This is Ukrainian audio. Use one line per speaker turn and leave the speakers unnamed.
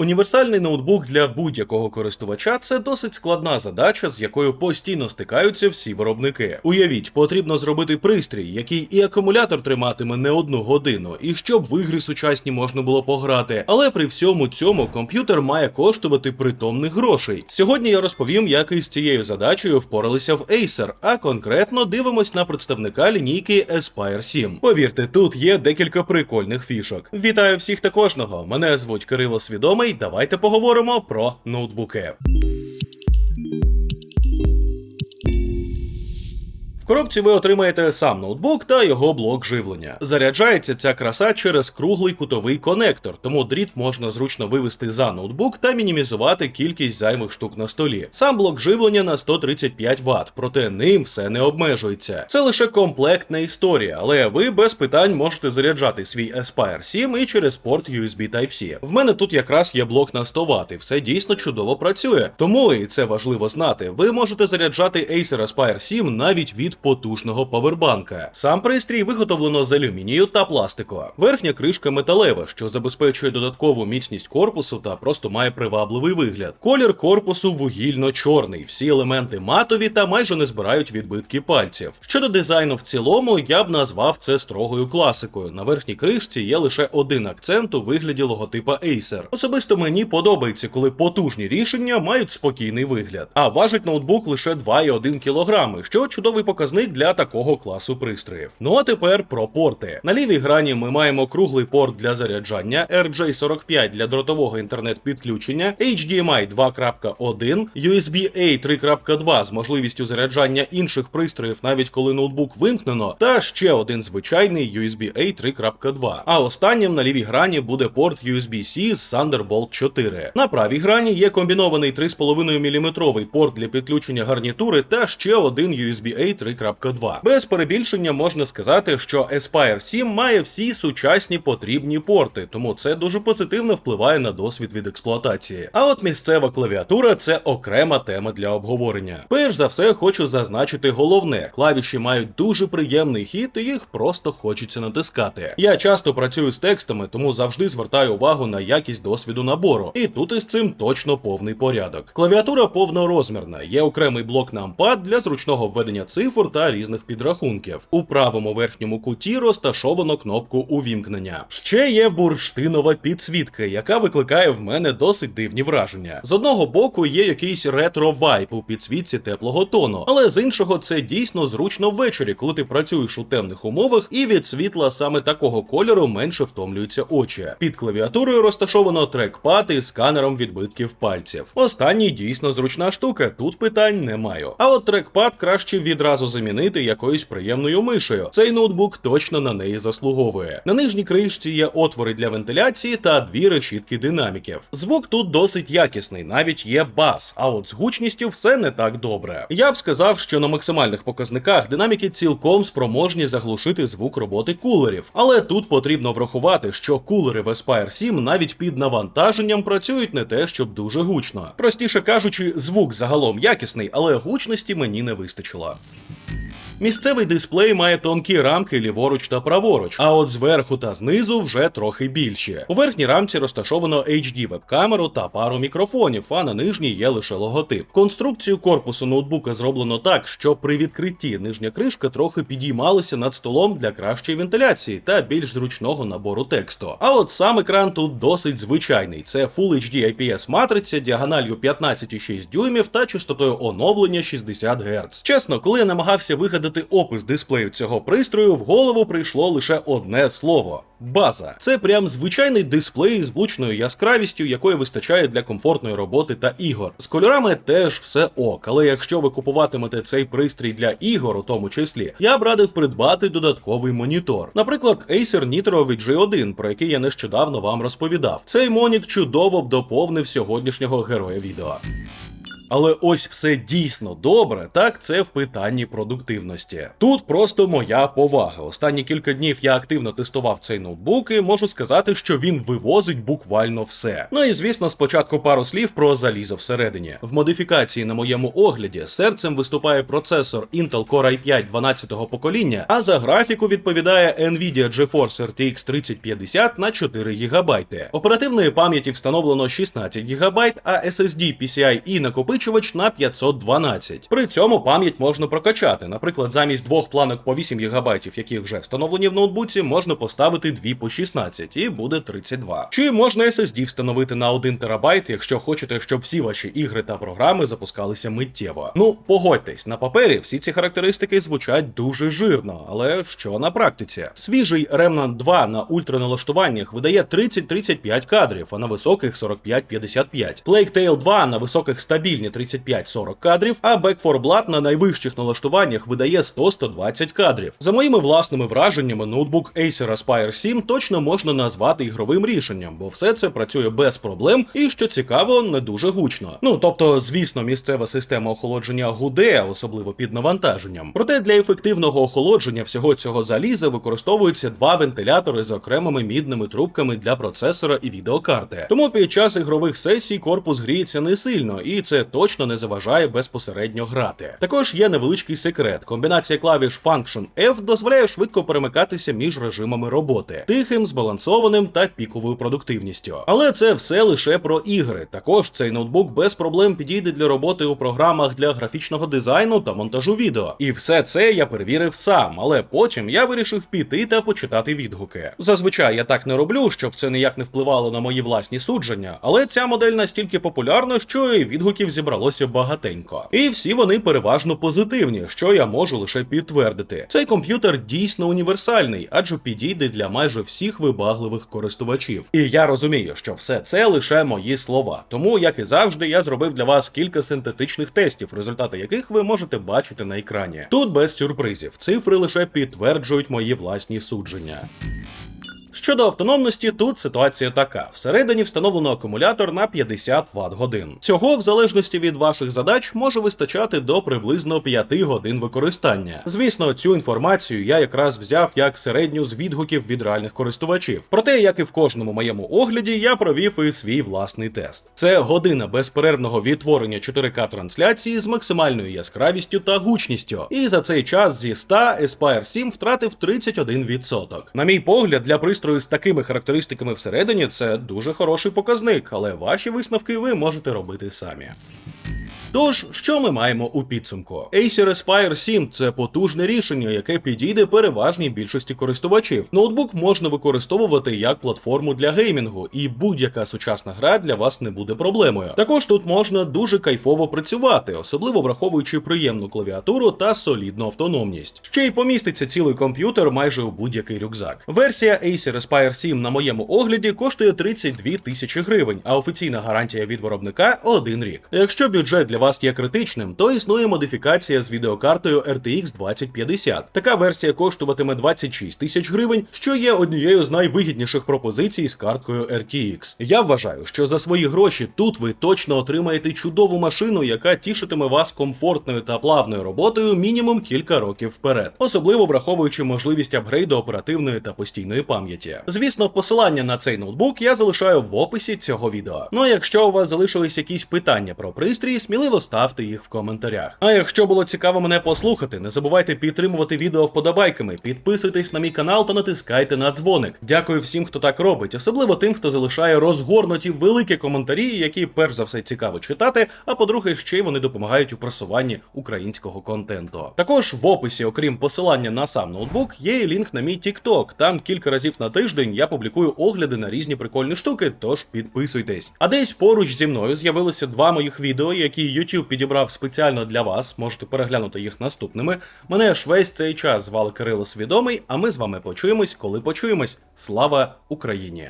Універсальний ноутбук для будь-якого користувача це досить складна задача, з якою постійно стикаються всі виробники. Уявіть, потрібно зробити пристрій, який і акумулятор триматиме не одну годину, і щоб в ігри сучасні можна було пограти. Але при всьому цьому комп'ютер має коштувати притомних грошей. Сьогодні я розповім, як із цією задачею впоралися в Acer, а конкретно дивимось на представника лінійки Aspire 7. Повірте, тут є декілька прикольних фішок. Вітаю всіх та кожного. Мене звуть Кирило Свідомий. Давайте поговоримо про ноутбуки. Коробці ви отримаєте сам ноутбук та його блок живлення. Заряджається ця краса через круглий кутовий конектор, тому дріт можна зручно вивести за ноутбук та мінімізувати кількість зайвих штук на столі. Сам блок живлення на 135 Вт, проте ним все не обмежується. Це лише комплектна історія, але ви без питань можете заряджати свій Aspire 7 і через порт USB Type-C. В мене тут якраз є блок на 100 Вт, і все дійсно чудово працює. Тому і це важливо знати. Ви можете заряджати Acer Aspire 7 навіть від потужного павербанка. Сам пристрій виготовлено з алюмінію та пластику. Верхня кришка металева, що забезпечує додаткову міцність корпусу та просто має привабливий вигляд. Колір корпусу вугільно-чорний, всі елементи матові та майже не збирають відбитки пальців. Щодо дизайну в цілому, я б назвав це строгою класикою. На верхній кришці є лише один акцент у вигляді логотипа Acer. Особисто мені подобається, коли потужні рішення мають спокійний вигляд. А важить ноутбук лише 2,1 кг, що чудовий показник для такого класу пристроїв. Ну а тепер про порти. На лівій грані ми маємо круглий порт для заряджання, RJ45 для дротового інтернет-підключення, HDMI 2.1, USB-A 3.2 з можливістю заряджання інших пристроїв, навіть коли ноутбук вимкнено, та ще один звичайний USB-A 3.2. А останнім на лівій грані буде порт USB-C з Thunderbolt 4. На правій грані є комбінований 3,5 мм порт для підключення гарнітури та ще один USB-A 3.2. Без перебільшення можна сказати, що Aspire 7 має всі сучасні потрібні порти, тому це дуже позитивно впливає на досвід від експлуатації. А от місцева клавіатура це окрема тема для обговорення. Перш за все, хочу зазначити головне: клавіші мають дуже приємний хід, і їх просто хочеться натискати. Я часто працюю з текстами, тому завжди звертаю увагу на якість досвіду набору. І тут із цим точно повний порядок. Клавіатура повнорозмірна, є окремий блок нампад для зручного введення цифр та різних підрахунків. У правому верхньому куті розташовано кнопку увімкнення. Ще є бурштинова підсвітка, яка викликає в мене досить дивні враження. З одного боку є якийсь ретро-вайп у підсвітці теплого тону, але з іншого це дійсно зручно ввечері, коли ти працюєш у темних умовах, і від світла саме такого кольору менше втомлюються очі. Під клавіатурою розташовано трекпад із сканером відбитків пальців. Останній дійсно зручна штука, тут питань не маю. А от трекпад краще відразу замінити якоюсь приємною мишею. Цей ноутбук точно на неї заслуговує. На нижній кришці є отвори для вентиляції та дві решітки динаміків. Звук тут досить якісний, навіть є бас, а от з гучністю все не так добре. Я б сказав, що на максимальних показниках динаміки цілком спроможні заглушити звук роботи кулерів. Але тут потрібно врахувати, що кулери в Aspire 7 навіть під навантаженням працюють не те, щоб дуже гучно. Простіше кажучи, звук загалом якісний, але гучності мені не вистачило. Місцевий дисплей має тонкі рамки ліворуч та праворуч, а от зверху та знизу вже трохи більші. У верхній рамці розташовано HD веб-камеру та пару мікрофонів, а на нижній є лише логотип. Конструкцію корпусу ноутбука зроблено так, що при відкритті нижня кришка трохи підіймалася над столом для кращої вентиляції та більш зручного набору тексту. А от сам екран тут досить звичайний. Це Full HD IPS матриця діагональю 15,6 дюймів та частотою оновлення 60 Гц. Чесно, коли я намагався вигадати опис дисплею цього пристрою, в голову прийшло лише одне слово. База це прям звичайний дисплей з влучною яскравістю, якої вистачає для комфортної роботи та ігор. З кольорами теж все ок, але якщо ви купуватимете цей пристрій для ігор, у тому числі, я б радив придбати додатковий монітор. Наприклад, Acer Nitro VG1, про який я нещодавно вам розповідав. Цей монік чудово б доповнив сьогоднішнього героя відео. Але ось все дійсно добре, так це в питанні продуктивності. Тут просто моя повага. Останні кілька днів я активно тестував цей ноутбук і можу сказати, що він вивозить буквально все. Ну і звісно, спочатку пару слів про залізо всередині. В модифікації на моєму огляді серцем виступає процесор Intel Core i5 12-го покоління, а за графіку відповідає Nvidia GeForce RTX 3050 на 4 ГБ. Оперативної пам'яті встановлено 16 ГБ, а SSD PCIe накопичувач на 512. При цьому пам'ять можна прокачати. Наприклад, замість двох планок по 8 ГБ, які вже встановлені в ноутбуці, можна поставити дві по 16 і буде 32. Чи можна SSD встановити на 1 ТБ, якщо хочете, щоб всі ваші ігри та програми запускалися миттєво. Ну, погодьтесь, на папері всі ці характеристики звучать дуже жирно, але що на практиці? Свіжий Remnant 2 на ультраналаштуваннях видає 30-35 кадрів, а на високих 45-55. Plague Tale 2 на високих стабільні 35-40 кадрів, а Back 4 Blood на найвищих налаштуваннях видає 100-120 кадрів. За моїми власними враженнями, ноутбук Acer Aspire 7 точно можна назвати ігровим рішенням, бо все це працює без проблем і, що цікаво, не дуже гучно. Ну тобто, звісно, місцева система охолодження гуде, особливо під навантаженням. Проте для ефективного охолодження всього цього заліза використовуються два вентилятори з окремими мідними трубками для процесора і відеокарти. Тому під час ігрових сесій корпус гріється не сильно, і це точно не заважає безпосередньо грати. Також є невеличкий секрет: комбінація клавіш Function F дозволяє швидко перемикатися між режимами роботи, тихим, збалансованим та піковою продуктивністю. Але це все лише про ігри. Також цей ноутбук без проблем підійде для роботи у програмах для графічного дизайну та монтажу відео. І все це я перевірив сам, але потім я вирішив піти та почитати відгуки. Зазвичай я так не роблю, щоб це ніяк не впливало на мої власні судження, але ця модель настільки популярна, що і відгуків зібралося багатенько. І всі вони переважно позитивні, що я можу лише підтвердити. Цей комп'ютер дійсно універсальний, адже підійде для майже всіх вибагливих користувачів. І я розумію, що все це лише мої слова. Тому, як і завжди, я зробив для вас кілька синтетичних тестів, результати яких ви можете бачити на екрані. Тут без сюрпризів. Цифри лише підтверджують мої власні судження. Щодо автономності, тут ситуація така: всередині встановлено акумулятор на 50 Вт годин. Цього, в залежності від ваших задач, може вистачати до приблизно 5 годин використання. Звісно, цю інформацію я якраз взяв як середню з відгуків від реальних користувачів. Проте, як і в кожному моєму огляді, я провів і свій власний тест. Це година безперервного відтворення 4К трансляції з максимальною яскравістю та гучністю. І за цей час зі 100 Aspire 7 втратив 31%. На мій погляд, для пристрою з такими характеристиками всередині це дуже хороший показник, але ваші висновки ви можете робити самі. Тож, що ми маємо у підсумку? Acer Aspire 7 це потужне рішення, яке підійде переважній більшості користувачів. Ноутбук можна використовувати як платформу для геймінгу, і будь-яка сучасна гра для вас не буде проблемою. Також тут можна дуже кайфово працювати, особливо враховуючи приємну клавіатуру та солідну автономність. Ще й поміститься цілий комп'ютер майже у будь-який рюкзак. Версія Acer Aspire 7 на моєму огляді коштує 32 тисячі гривень, а офіційна гарантія від виробника один рік. Якщо бюджет для вас є критичним, то існує модифікація з відеокартою RTX 2050. Така версія коштуватиме 26 тисяч гривень, що є однією з найвигідніших пропозицій з карткою RTX. Я вважаю, що за свої гроші тут ви точно отримаєте чудову машину, яка тішитиме вас комфортною та плавною роботою мінімум кілька років вперед, особливо враховуючи можливість апгрейду оперативної та постійної пам'яті. Звісно, посилання на цей ноутбук я залишаю в описі цього відео. Ну а якщо у вас залишились якісь питання про пристрій, сміливо ставте їх в коментарях. А якщо було цікаво мене послухати, не забувайте підтримувати відео вподобайками, підписуйтесь на мій канал та натискайте на дзвоник. Дякую всім, хто так робить, особливо тим, хто залишає розгорнуті великі коментарі, які перш за все цікаво читати. А по-друге, ще й вони допомагають у просуванні українського контенту. Також в описі, окрім посилання на сам ноутбук, є і лінк на мій TikTok. Там кілька разів на тиждень я публікую огляди на різні прикольні штуки, тож підписуйтесь. А десь поруч зі мною з'явилося два моїх відео, які YouTube підібрав спеціально для вас. Можете переглянути їх наступними. Мене ж весь цей час звали Кирило Свідомий, а ми з вами почуємось, коли почуємось. Слава Україні!